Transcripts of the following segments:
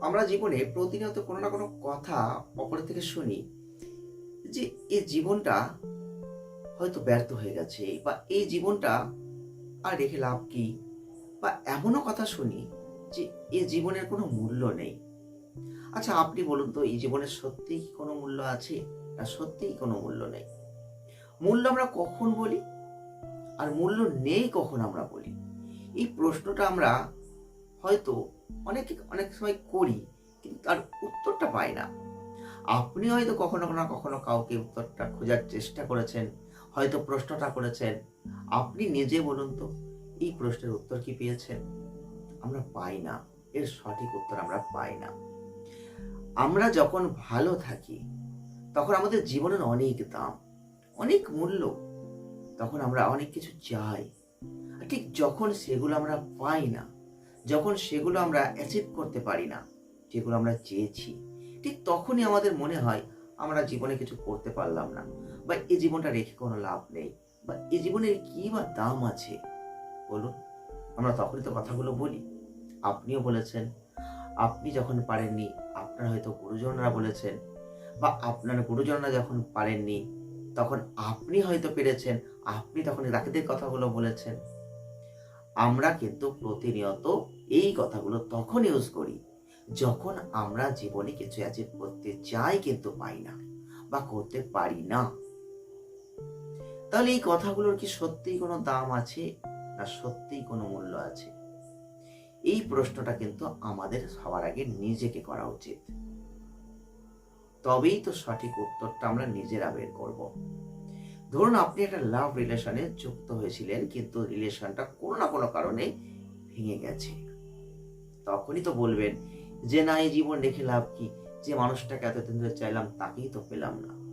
আমরা জীবনে প্রতিনিয়ত কোনো না কোনো কথা অপরের থেকে শুনি যে এই জীবনটা হয়তো ব্যর্থ হয়ে গেছে বা এই জীবনটা আর রেখে লাভ কি? বা এমনও কথা শুনি যে এ জীবনের কোনো মূল্য নেই। আচ্ছা আপনি বলুন তো, এই জীবনের সত্যিই কি কোনো মূল্য আছে না সত্যিই কোনো মূল্য নেই? মূল্য আমরা কখন বলি? আর মূল্য নেই কখন আমরা বলি? এই প্রশ্নটা আমরা হয়তো অনেক অনেক সময় করি, কিন্তু তার উত্তরটা পাই না। আপনি হয়তো কখনো না কখনো কাউকে উত্তরটা খোঁজার চেষ্টা করেছেন, হয়তো প্রশ্নটা করেছেন। আপনি নিজে বলুন তো, এই প্রশ্নের উত্তর কি পেয়েছেন? আমরা পাই না, এর সঠিক উত্তর আমরা পাই না। আমরা যখন ভালো থাকি, তখন আমাদের জীবনের অনেক দাম, অনেক মূল্য, তখন আমরা অনেক কিছু চাই। ঠিক যখন সেগুলো আমরা পাই না যখন সেগুলো আমরা অ্যাচিভ করতে পারি না, যেগুলো আমরা চেয়েছি, ঠিক তখনই আমাদের মনে হয় আমরা জীবনে কিছু করতে পারলাম না বা এই জীবনটা রেখে কোনো লাভ নেই বা এই জীবনের কি বা দাম আছে, বলুন। আমরা তখনই তো কথাগুলো বলি। আপনিও বলেছেন, আপনি যখন পারেননি, আপনার হয়তো গুরুজনরা বলেছেন বা আপনার গুরুজনরা যখন পারেননি, তখন আপনি হয়তো পেরেছেন, আপনি তখন তাদের কথাগুলো বলেছেন। আমরা কিন্তু প্রতিনিয়ত এই কথাগুলো তখন ইউজ করি। যখন আমরা জীবনে কিছু অ্যাচিভ করতে চাই কিন্তু পাই না বা করতে পারি না। তাহলে এই কথাগুলোর কি সত্যিই কোনো দাম আছে না সত্যিই কোনো মূল্য আছে? এই প্রশ্নটা কিন্তু আমাদের সবার আগে নিজেকে করা উচিত। তবেই তো সঠিক উত্তরটা আমরা নিজেরা বের করব। ধরুন আপনি একটা লাভ রিলেশনে যুক্ত হয়েছিলেন কিন্তু রিলেশনটা কোনো না কোনো কারণে ভেঙে গেছে। তখনই তো বলবেন, যে না, এই জীবন রেখে লাভ কি? যে মানুষটাকে এতদিন ধরে চাইলাম, তাকেই তো পেলাম না।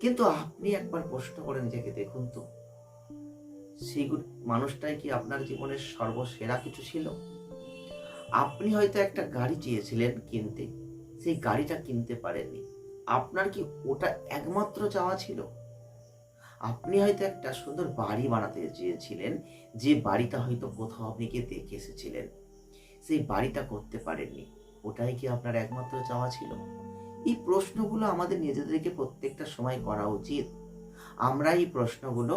কিন্তু আপনি একবার প্রশ্ন করে নিজেকে, দেখুন তো সেই মানুষটাই কি আপনার জীবনের সর্বসেরা কিছু ছিল? আপনি হয়তো একটা গাড়ি চেয়েছিলেন কিনতে, সেই গাড়িটা কিনতে পারেননি। আপনার কি ওটা একমাত্র চাওয়া ছিল? আপনি হয়তো একটা সুন্দর বাড়ি বানাতে চেয়েছিলেন, যে বাড়িটা হয়তো কোথাও আপনি গিয়ে দেখে এসেছিলেন। সেই বাড়িটা করতে পারেননি। ওটাই কি আপনার একমাত্র চাওয়া ছিল? এই প্রশ্নগুলো আমাদের নিজেদেরকে প্রত্যেকটা সময় করা উচিত। আমরা এই প্রশ্নগুলো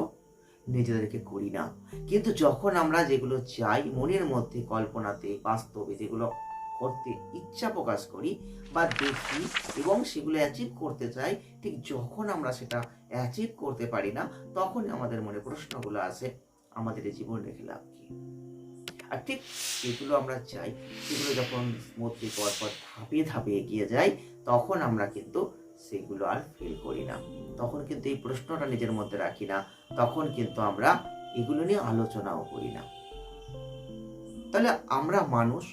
নিজেদেরকে করি না। কিন্তু যখন আমরা যেগুলো চাই, মনের মধ্যে কল্পনাতে, বাস্তবে যেগুলো করতে ইচ্ছা প্রকাশ করি বা দেখি এবং সেগুলো অ্যাচিভ করতে চাই, ঠিক যখন আমরা সেটা অ্যাচিভ করতে পারি না তখন আমাদের মনে প্রশ্নগুলো আসে, আমাদের এই জীবন রেখে লাভ কি? আর ঠিক যেগুলো আমরা চাই সেগুলো যখন স্মুথলি পর পর ধাপে ধাপে এগিয়ে যায় তখন আমরা কিন্তু সেগুলো আর ফিল করি না। তখন কিন্তু এই প্রশ্নটা নিজের মধ্যে রাখি না, তখন কিন্তু আমরা এগুলো নিয়ে আলোচনাও করি না। তাহলে আমরা মানুষ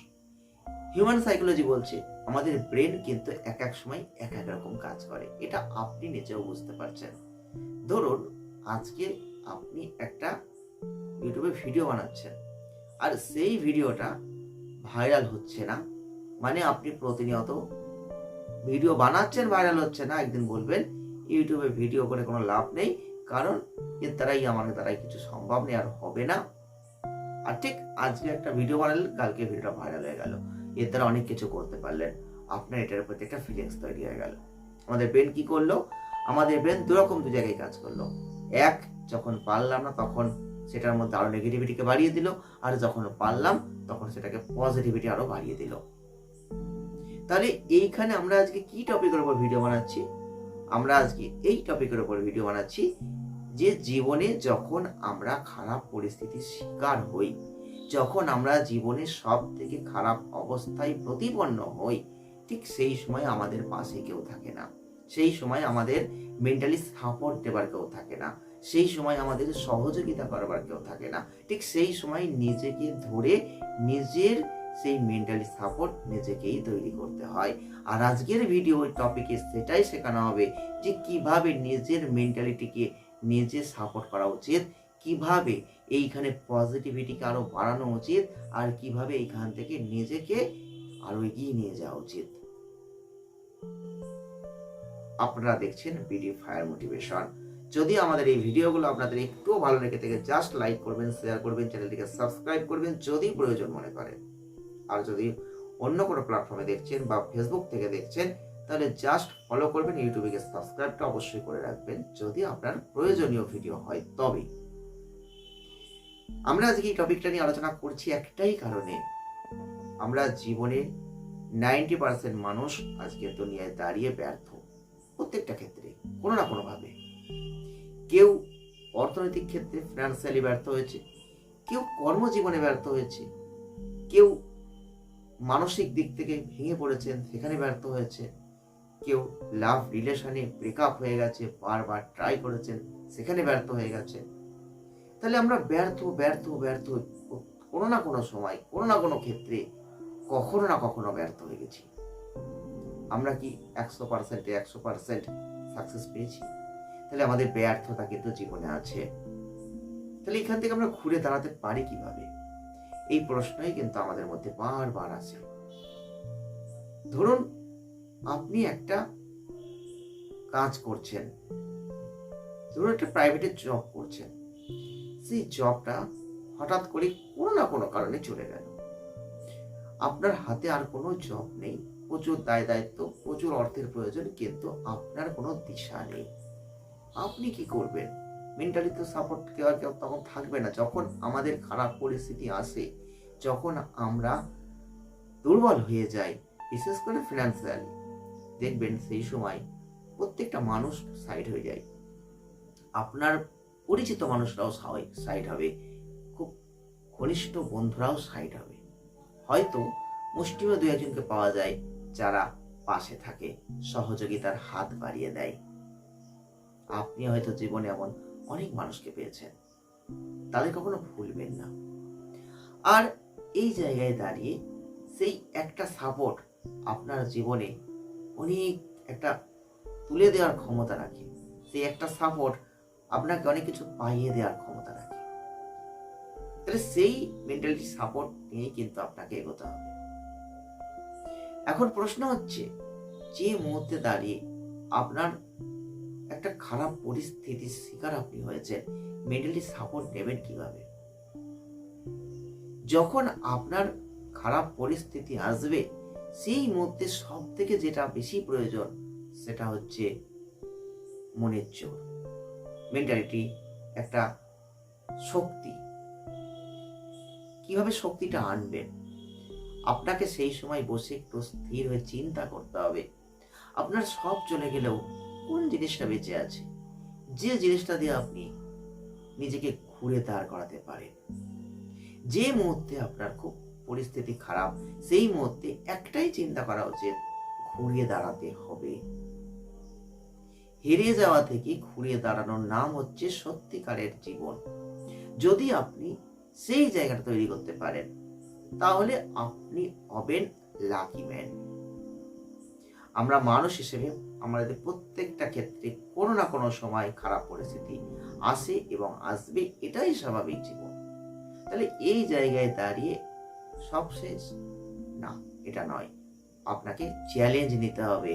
হিউম্যান সাইকোলজি বলছে, আমাদের ব্রেন কিন্তু এক এক সময় এক এক রকম কাজ করে, এটা আপনি নিজেও বুঝতে পারছেন। ধরুন আজকে আপনি একটা ইউটিউবে ভিডিও বানাচ্ছেন, আর সেই ভিডিওটা ভাইরাল হচ্ছে না মানে আপনি প্রতিনিয়ত ভিডিও বানাচ্ছেন, ভাইরাল হচ্ছে না, একদিন বলবেন ইউটিউবে ভিডিও করে কোনো লাভ নেই, কারণ এর দ্বারাই আমার দ্বারাই কিছু সম্ভব নেই, আর হবে না। আর ঠিক আজকে একটা ভিডিও বানালেন, কালকে ভিডিওটা ভাইরাল হয়ে গেল, এর দ্বারা অনেক কিছু করতে পারলেন। আপনার এটার প্রতি একটা ফিলিংস তৈরি হয়ে গেল। আমাদের ব্রেন কি করল? আমাদের ব্রেন দুরকম দু জায়গায় কাজ করল। এক, যখন পারলাম না তখন সেটার মধ্যে আরও নেগেটিভিটিকে বাড়িয়ে দিল, আর যখন পারলাম তখন সেটাকে পজিটিভিটি আরও বাড়িয়ে দিল। তাহলে এইখানে আমরা আজকে কি টপিকের উপর ভিডিও বানাচ্ছি? আমরা আজকে এই টপিকের উপর ভিডিও বানাচ্ছি যে জীবনে যখন আমরা খারাপ পরিস্থিতির শিকার হই, যখন আমরা জীবনের সব থেকে খারাপ অবস্থায় প্রতিপন্ন হই, ঠিক সেই সময় আমাদের পাশে কেউ থাকে না। সেই সময় আমাদের মেন্টালি সাপোর্ট দেবার কেউ থাকে না। সেই সময় আমাদের সহযোগিতা করবার কেউ থাকে না। ঠিক সেই সময় নিজেকে ধরে নিজের সেই মেন্টালি সাপোর্ট নিজেকেই তৈরি করতে হয়। আর আজকের ভিডিও টপিকে সেটাই শেখানো হবে যে কীভাবে নিজের মেন্টালিটিকে নিজে সাপোর্ট করা উচিত, কীভাবে এইখানে পজিটিভিটিকে আরও বাড়ানো উচিত, আর কীভাবে এইখান থেকে নিজেকে আরও এগিয়ে নিয়ে যাওয়া উচিত। আপনারা দেখছেন বিডি ফায়ার মোটিভেশন যদি আমাদের এই ভিডিওগুলো আপনাদের একটুও ভালো লেগে থাকে জাস্ট লাইক করবেন শেয়ার করবেন, চ্যানেলটিকে সাবস্ক্রাইব করবেন যদি প্রয়োজন মনে করেন আর যদি অন্য কোনো প্ল্যাটফর্মে দেখছেন বা ফেসবুক থেকে দেখছেন, তাহলে জাস্ট ফলো করবেন ইউটিউবে সাবস্ক্রাইবটা অবশ্যই করে রাখবেন যদি আপনার প্রয়োজনীয় ভিডিও হয় তবে। আমরা আজকে এই টপিকটা নিয়ে আলোচনা করছি একটাই কারণে। আমরা জীবনে নাইনটি পার্সেন্ট মানুষ আজকে দুনিয়ায় দাঁড়িয়ে ব্যর্থ। প্রত্যেকটা ক্ষেত্রে, কোনো না কোনোভাবে। কেউ অর্থনৈতিক ক্ষেত্রে ফিনান্সিয়ালি ব্যর্থ হয়েছে, কেউ কর্মজীবনে ব্যর্থ হয়েছে, কেউ মানসিক দিক থেকে ভেঙে পড়েছেন, সেখানে ব্যর্থ হয়েছে, কেউ লাভ রিলেশনে ব্রেকআপ হয়ে গেছে, বারবার ট্রাই করেছেন, সেখানে ব্যর্থ হয়ে গেছে। তাহলে আমরা ব্যর্থ ব্যর্থ ব্যর্থ কোনো না কোনো সময়, কোনো না কোনো ক্ষেত্রে কখনো না কখনো ব্যর্থ হয়ে গেছি। আমরা কি একশো পার্সেন্টে একশো পার্সেন্ট সাকসেস পেয়েছি? তাহলে আমাদের ব্যর্থতা কিন্তু জীবনে আছে। তাহলে এখান থেকে আমরা ঘুরে দাঁড়াতে পারি কীভাবে? এই প্রশ্নই কিন্তু আমাদের মধ্যে বারবার আসে। ধরুন, আপনি একটা কাজ করছেন। ধরুন একটা প্রাইভেটে জব করছেন। সেই জবটা হঠাৎ করে কোনো না কোনো কারণে চলে গেল। আপনার হাতে আর কোনো জব নেই। প্রচুর দায় দায়িত্ব, প্রচুর অর্থের প্রয়োজন, কিন্তু আপনার কোনো দিশা নেই। আপনি কি করবেন? মেন্টালি তো সাপোর্ট কেউ কেউ তখন থাকবে না। যখন আমাদের খারাপ পরিস্থিতি আসে, যখন আমরা দুর্বল হয়ে যাই, বিশেষ করে ফিনান্সিয়ালি দেখবেন সেই সময় প্রত্যেকটা মানুষ সাইড হয়ে যায়। আপনার পরিচিত মানুষরাও সাইড হবে, খুব ঘনিষ্ঠ বন্ধুরাও সাইড হবে। হয়তো মুষ্টিমে দু একজনকে পাওয়া যায় যারা পাশে থাকে, সহযোগিতার হাত বাড়িয়ে দেয়। আপনি হয়তো জীবনে এমন অনেক মানুষকে পেয়েছেন। তাদের কখনো ভুলবেন না। আর এই জায়গায় দাঁড়িয়ে সেই একটা সাপোর্ট আপনার জীবনে অনেক একটা তুলে দেওয়ার ক্ষমতা রাখে। সেই একটা সাপোর্ট আপনাকে অনেক কিছু পাইয়ে দেওয়ার ক্ষমতা রাখে। তাহলে সেই মেন্টালিটি সাপোর্ট নিয়েই কিন্তু আপনাকে এগোতে হবে। এখন প্রশ্ন হচ্ছে, যে মুহূর্তে দাঁড়িয়ে আপনার একটা খারাপ পরিস্থিতির শিকার আপনি হয়েছেন মেন্টালি সাপোর্ট নেবেন কীভাবে? যখন আপনার খারাপ পরিস্থিতি আসবে, সেই মুহূর্তে সব থেকে যেটা বেশি প্রয়োজন, সেটা হচ্ছে মনের জোর মেন্টালিটি একটা শক্তি। কীভাবে শক্তিটা আনবেন? আপনাকে সেই সময় বসে একটু স্থির হয়ে চিন্তা করতে হবে। আপনার সব চলে গেলেও কোন জিনিসটা বেঁচে আছে? যে জিনিসটা দিয়ে আপনি নিজেকে ঘুরে দাঁড় করাতে পারেন। যে মুহূর্তে আপনার খুব পরিস্থিতি খারাপ, সেই মুহূর্তে একটাই চিন্তা করা উচিত, ঘুরিয়ে দাঁড়াতে হবে। হেরে যাওয়া থেকে ঘুরিয়ে দাঁড়ানোর নাম হচ্ছে সত্যিকারের জীবন। যদি আপনি সেই জায়গাটা তৈরি করতে পারেন তাহলে আপনি হবেন লাকি ম্যান আমরা মানুষ হিসেবে আমাদের প্রত্যেকটা ক্ষেত্রে কোনো না কোনো সময় খারাপ পরিস্থিতি আসে এবং আসবে, এটাই স্বাভাবিক জীবন। তাহলে এই জায়গায় দাঁড়িয়ে সব শেষ না, এটা নয়। আপনাকে চ্যালেঞ্জ নিতে হবে।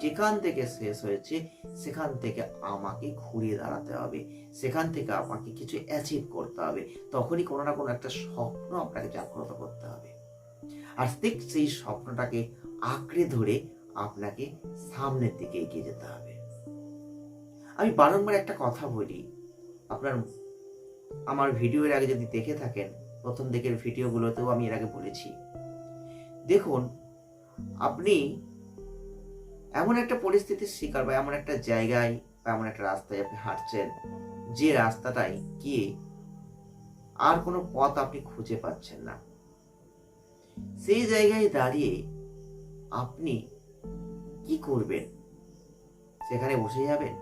যেখান থেকে শেষ হয়েছে, সেখান থেকে আমাকে ঘুরিয়ে দাঁড়াতে হবে। সেখান থেকে আমাকে কিছু অ্যাচিভ করতে হবে। তখনই কোনো না কোনো একটা স্বপ্ন আপনাকে জাগ্রত করতে হবে। আর ঠিক সেই স্বপ্নটাকে আঁকড়ে ধরে আপনাকে সামনের দিকে এগিয়ে যেতে হবে। আমি বারংবার একটা কথা বলি, আপনার আমার ভিডিওর আগে যদি দেখে থাকেন, প্রথম দিকের ভিডিওগুলোতেও আমি এর আগে বলেছি। দেখুন, আপনি এমন একটা পরিস্থিতির শিকার বা এমন একটা জায়গায় বা এমন একটা রাস্তায় আপনি হাঁটছেন, যে রাস্তাটায় গিয়ে আর কোনো পথ আপনি খুঁজে পাচ্ছেন না। সেই জায়গায় দাঁড়িয়ে আপনি কি করবেন? সেখানে বসে যাবেন?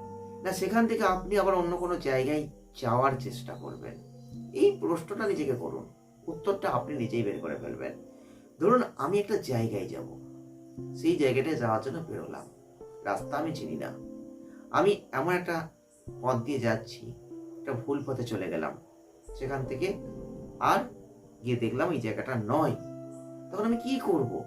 না, সেখান থেকে আপনি আবার অন্য কোনো জায়গায় যাওয়ার চেষ্টা করবেন? এই প্রশ্নটা নিজেকে করুন। উত্তরটা আপনি নিজেই বের করে ফেলবেন। ধরুন আমি একটা জায়গায় যাব। সেই জায়গাটায় যাওয়ার জন্য বেরোলাম রাস্তা আমি চিনি না। আমি এমন একটা পথ দিয়ে যাচ্ছি, একটা ভুল পথে চলে গেলাম। সেখান থেকে আর গিয়ে দেখলাম এই জায়গাটা নয়। তখন আমি কি করব?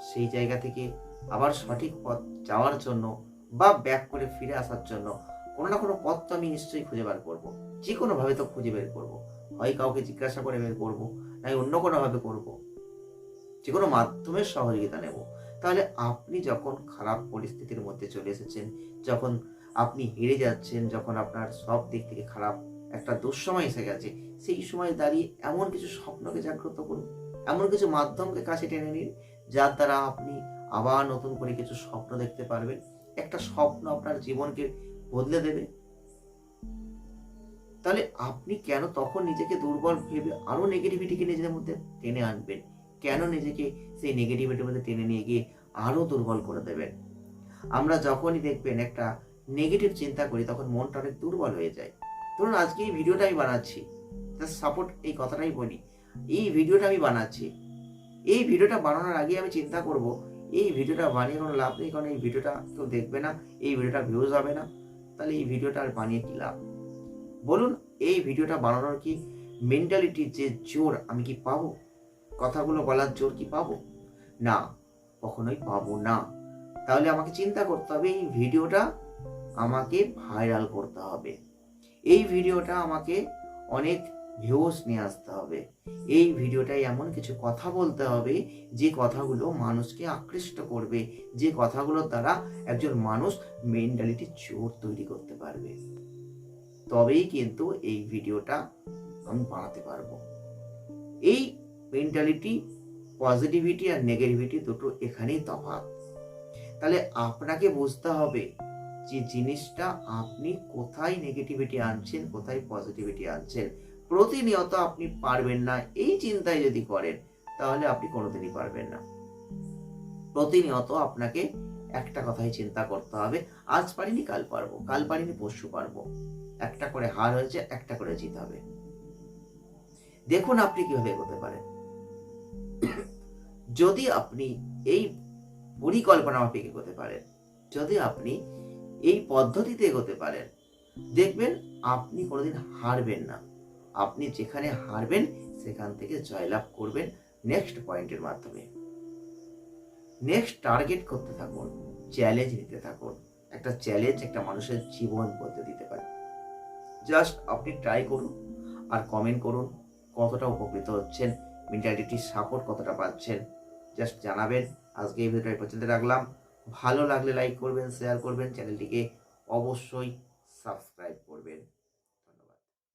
সেই জায়গা থেকে আবার সঠিক পথ যাওয়ার জন্য বা ব্যাক করে ফিরে আসার জন্য কোনো না কোনো পথ তো আমি নিশ্চয়ই খুঁজে বার করব। যে কোনোভাবে তো খুঁজে বের করব। হয় কাউকে জিজ্ঞাসা করে বের করব নাই অন্য কোনোভাবে করব। যে কোনো মাধ্যমের সহযোগিতা নেব। তাহলে আপনি যখন খারাপ পরিস্থিতির মধ্যে চলে এসেছেন, যখন আপনি হেরে যাচ্ছেন, যখন আপনার সব দিক থেকে খারাপ একটা দুঃসময় এসে গেছে, সেই সময় দাঁড়িয়ে এমন কিছু স্বপ্নকে জাগ্রত করুন। এমন কিছু মাধ্যমকে কাছে টেনে নিন, যার দ্বারা আপনি আবার নতুন করে কিছু স্বপ্ন দেখতে পারবেন। একটা স্বপ্ন আপনার জীবনকে বদলে দেবে। তাহলে আপনি কেন তখন নিজেকে দুর্বল ভেবে আরও নেগেটিভিটিকে নিজেদের মধ্যে টেনে আনবেন? কেন নিজেকে সেই নেগেটিভিটির মধ্যে টেনে নিয়ে গিয়ে আরও দুর্বল করে দেবেন? আমরা যখনই দেখবেন একটা নেগেটিভ চিন্তা করি, তখন মনটা অনেক দুর্বল হয়ে যায়। ধরুন, আজকে এই ভিডিওটা আমি বানাচ্ছি। সাপোর্ট এই কথাটাই বলি। এই ভিডিওটা আমি বানাচ্ছি। এই ভিডিওটা বানানোর আগে আমি চিন্তা করব, এই ভিডিওটা বানিয়ে কোনো লাভ নেই, কারণ এই ভিডিওটা কেউ দেখবে না, এই ভিডিওটা ভিউজ হবে না। তাহলে এই ভিডিওটা আর বানিয়ে কি লাভ? বলুন, এই ভিডিওটা বানানোর কি মেন্টালিটির যে জোর আমি কি পাবো? কথাগুলো বলার জোর কি পাবো? না, কখনোই পাবো না। তাহলে আমাকে চিন্তা করতে হবে, এই ভিডিওটা আমাকে ভাইরাল করতে হবে। এই ভিডিওটা আমাকে অনেক ভিউস নিয়ে আসতে হবে। এই ভিডিওটায় এমন কিছু কথা বলতে হবে, যে কথাগুলো মানুষকে আকৃষ্ট করবে, যে কথাগুলোর দ্বারা একজন মানুষ মেন্টালিটি জোর তৈরি করতে পারবে। তবেই কিন্তু এই ভিডিওটা আমি বানাতে পারব। এই মেন্টালিটি পজিটিভিটি আর নেগেটিভিটি দুটো এখানেই তফাৎ। তাহলে আপনাকে বুঝতে হবে যে জিনিসটা আপনি কোথায় নেগেটিভিটি আনছেন, কোথায় পজিটিভিটি আনছেন। প্রতিনিয়ত আপনি পারবেন না, এই চিন্তায় যদি করেন, তাহলে আপনি কোনোদিনই পারবেন না। প্রতিনিয়ত আপনাকে একটা কথাই চিন্তা করতে হবে, আজ পারিনি, কাল পারব, কাল পারিনি, পরশু পারব। একটা করে হার হয়েছে, একটা করে জিত হবে। দেখুন আপনি কীভাবে এগোতে পারেন। যদি আপনি এই পরিকল্পনা মাফিক এগোতে পারেন, যদি আপনি এই পদ্ধতিতে এগোতে পারেন, দেখবেন আপনি কোনোদিন হারবেন না। আপনি যেখানে হারবেন, সেখান থেকে জয়লাভ করবেন নেক্সট পয়েন্টের মাধ্যমে। নেক্সট টার্গেট করতে থাকুন চ্যালেঞ্জ নিতে থাকুন। একটা চ্যালেঞ্জ একটা মানুষের জীবন বদলে দিতে পারে। জাস্ট আপনি ট্রাই করুন আর কমেন্ট করুন কতটা উপকৃত হচ্ছেন মেন্টালিটির সাপোর্ট কতটা পাচ্ছেন। জাস্ট জানাবেন। আজকে এই ভিডিওটা পর্যন্ত রাখলাম। ভালো লাগলে লাইক করবেন শেয়ার করবেন। চ্যানেলটিকে অবশ্যই